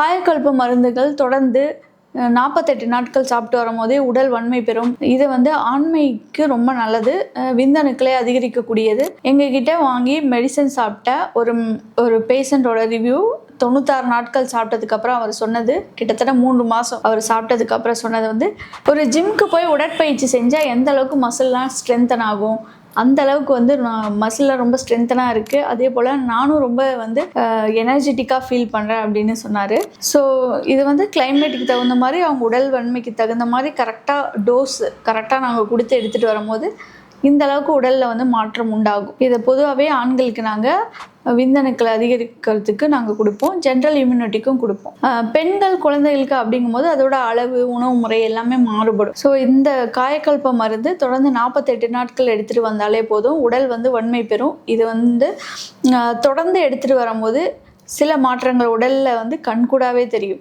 காயக்கல்பு மருந்துகள் தொடர்ந்து நாற்பத்தெட்டு நாட்கள் சாப்பிட்டு வரும்போதே உடல் வன்மை பெறும். இது வந்து ஆண்மைக்கு ரொம்ப நல்லது. விந்தணுக்களை அதிகரிக்கக்கூடியது. எங்ககிட்ட வாங்கி மெடிசன் சாப்பிட்ட ஒரு ஒரு பேஷண்ட்டோட ரிவ்யூ தொண்ணூத்தாறு நாட்கள் சாப்பிட்டதுக்கப்புறம் அவர் சொன்னது கிட்டத்தட்ட மூன்று மாதம் அவர் சாப்பிட்டதுக்கப்புறம் சொன்னது வந்து ஒரு ஜிம்க்கு போய் உடற்பயிற்சி செஞ்சால் எந்த அளவுக்கு மசில்லாம் ஸ்ட்ரென்தன் ஆகும்? அந்த அளவுக்கு வந்து நான் மசிலில் ரொம்ப ஸ்ட்ரென்த்தனாக இருக்குது அதே போல் நானும் ரொம்ப வந்து எனர்ஜெட்டிக்காக ஃபீல் பண்ணுறேன் அப்படின்னு சொன்னார். ஸோ இது வந்து கிளைமேட்டுக்கு தகுந்த மாதிரி அவங்க உடல் வன்மைக்கு தகுந்த மாதிரி கரெக்டாக டோஸ் கரெக்டாக நாங்கள் கொடுத்து எடுத்துகிட்டு வரும்போது இந்த அளவுக்கு உடலில் வந்து மாற்றம் உண்டாகும். இதை பொதுவாகவே ஆண்களுக்கு நாங்கள் விந்தணுக்களை அதிகரிக்கிறதுக்கு நாங்கள் கொடுப்போம். ஜென்ரல் இம்யூனிட்டிக்கும் கொடுப்போம். பெண்கள் குழந்தைகளுக்கு அப்படிங்கும்போது அதோட அளவு உணவு முறை எல்லாமே மாறுபடும். ஸோ இந்த காயக்கல்ப மருந்து தொடர்ந்து நாற்பத்தெட்டு நாட்கள் எடுத்துகிட்டு வந்தாலே போதும். உடல் வந்து வன்மை பெறும். இது வந்து தொடர்ந்து எடுத்துகிட்டு வரும்போது சில மாற்றங்கள் உடலில் வந்து கண்கூடாவே தெரியும்.